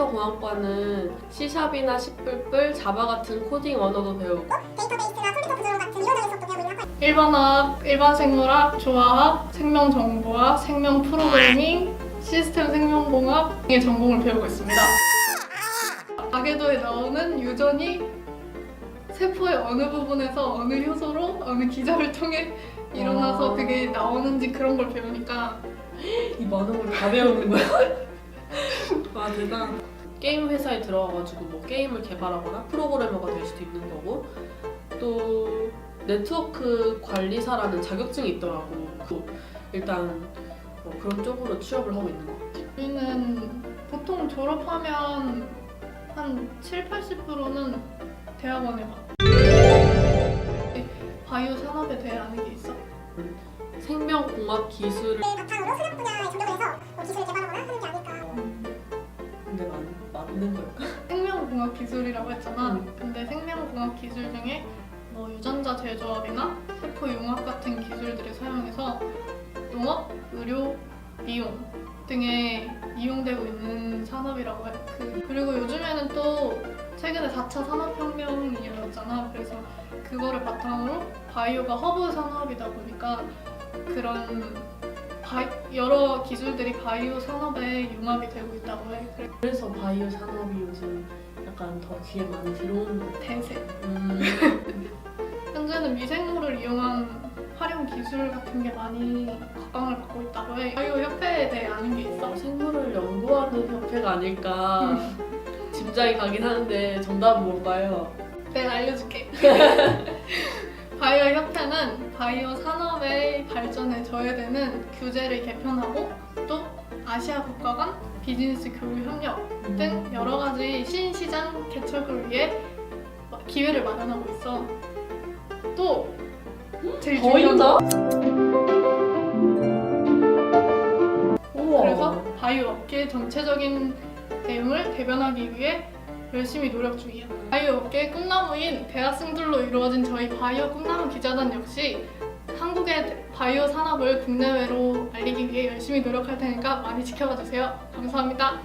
생명공학과는 C샵이나 C++, 자바 같은 코딩 언어도 배우고 데이터베이스나 컴퓨터 구조 같은 이론적인 수업도 배우고 있는. 일반화학, 일반생물학, 조화학, 생명정보학, 생명 프로그래밍, 시스템 생명공학 등의 전공을 배우고 있습니다. 가계도에 나오는 유전이 세포의 어느 부분에서 어느 효소로 어느 기전을 통해 일어나서 와. 그게 나오는지 그런 걸 배우니까 이 많은 걸 다 배우는 거야? 와 대단. 게임 회사에 들어가가지고 뭐 게임을 개발하거나 프로그래머가 될 수도 있는 거고 또 네트워크 관리사라는 자격증이 있더라고. 그 일단 뭐 그런 쪽으로 취업을 하고 있는 것 같아. 우리는 보통 졸업하면 한 7, 80%는 대학원에 가. 바이오 산업에 대해 아는 게 있어? 생명공학 기술을 네, 바탕으로 수력 분야에 적용을 해서 뭐 기술을 개발하거나 하는 게 아닐까. 근데 맞, 맞는 걸까? 생명공학 기술이라고 했잖아. 음. 근데 생명공학 기술 중에 뭐 유전자 재조합이나 세포 융합 같은 기술들을 사용해서 농업, 의료, 미용 등에 이용되고 있는 산업이라고 해. 그, 그리고 요즘에는 또 최근에 4차 산업혁명이 일어났잖아. 그래서 그거를 바탕으로 바이오가 허브 산업이다 보니까 그런 바이, 여러 기술들이 바이오 산업에 융합이 되고 있다고 해. 그래- 그래서 바이오 산업이 요즘 약간 더 귀에 많이 들어오는 것 같아. 대세. 음. 현재는 미생물을 이용한 활용 기술 같은 게 많이 각광을 받고 있다고 해. 바이오 협회에 대해 아는 게 있어? 생물을 연구하는 협회가 아닐까 짐작이 가긴 하는데 정답은 뭔가요? 내가 알려줄게. 바이오 산업의 발전에 저해되는 규제를 개편하고 또 아시아 국가 간 비즈니스 교류 협력 등 여러 가지 신시장 개척을 위해 기회를 마련하고 있어. 또 제일 더 중요한 거 있나? 우와. 그래서 바이오 업계 전체적인 대응을 대변하기 위해 열심히 노력 중이야. 바이오 업계의 꿈나무인 대학생들로 이루어진 저희 바이오 꿈나무 기자단 역시 한국의 바이오 산업을 국내외로 알리기 위해 열심히 노력할 테니까 많이 지켜봐 주세요. 감사합니다.